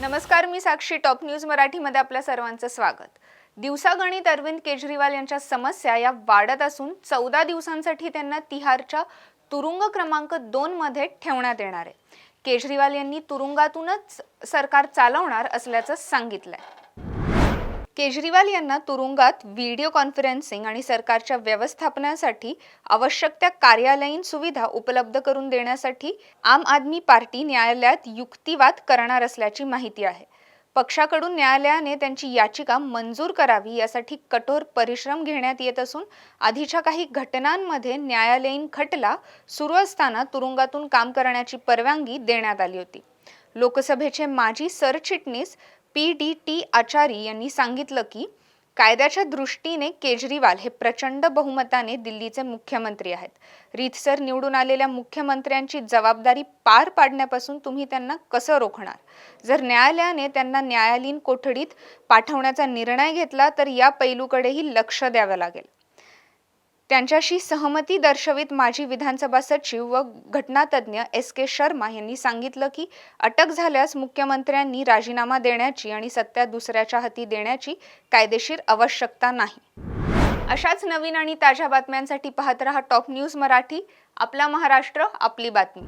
नमस्कार मी साक्षी. Top news मराठीमध्ये आपल्या सर्वांचं स्वागत. दिवसागणित अरविंद केजरीवाल यांच्या समस्या या वाढत असून चौदा दिवसांसाठी त्यांना तिहारच्या तुरुंग क्रमांक दोन मध्ये ठेवण्यात येणार आहे. केजरीवाल यांनी तुरुंगातूनच सरकार चालवणार असल्याचं सांगितलंय. केजरीवाल यांना तुरुंगात व्हिडिओ कॉन्फरन्सिंग आणि सरकारच्या व्यवस्थापनासाठी आवश्यक त्या कार्यालयीन सुविधा उपलब्ध करून देण्यासाठी आम आदमी पार्टी न्यायालयात युक्तिवाद करणार असल्याची माहिती आहे. पक्षाकडून न्यायालयाने त्यांची याचिका मंजूर करावी यासाठी कठोर परिश्रम घेण्यात येत असून आधीच्या काही घटनांमध्ये न्यायालयीन खटला सुरू असताना तुरुंगातून काम करण्याची परवानगी देण्यात आली होती. लोकसभेचे माजी सरचिटणीस पी डी टी आचारी यांनी सांगितलं की कायद्याच्या दृष्टीने केजरीवाल हे प्रचंड बहुमताने दिल्लीचे मुख्यमंत्री आहेत. रीतसर निवडून आलेल्या मुख्यमंत्र्यांची जबाबदारी पार पाडण्यापासून तुम्ही त्यांना कसं रोखणार? जर न्यायालयाने त्यांना न्यायालयीन कोठडीत पाठवण्याचा निर्णय घेतला तर या पैलूकडेही लक्ष द्यावं लागेल. त्यांच्याशी सहमती दर्शवित माजी विधानसभा सचिव व घटनातज्ञ एस के शर्मा यांनी सांगितलं की अटक झाल्यास मुख्यमंत्र्यांनी राजीनामा देण्याची आणि सत्ता दुसऱ्याच्या हाती देण्याची कायदेशीर आवश्यकता नाही. अशाच नवीन आणि ताज्या बातम्यांसाठी पाहत रहा टॉप न्यूज मराठी. आपला महाराष्ट्र आपली बातमी.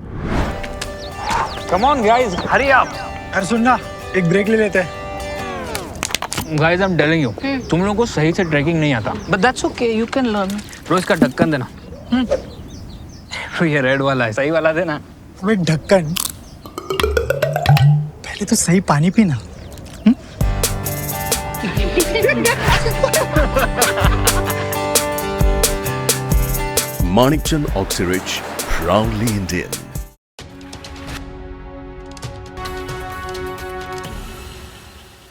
कम ऑन गाइस हरी अरे ना एक ब्रेक ले लेते. हैं guys I am telling you तुम लोगों को सही से ट्रैकिंग नहीं आता. But that's okay you can learn bro इसका ढक्कन देना। हम्म। ये रेड वाला है। सही वाला देना। अबे ढक्कन। पहले तो सही पानी पीना। हम्म। Manikchand Oxyrich proudly Indian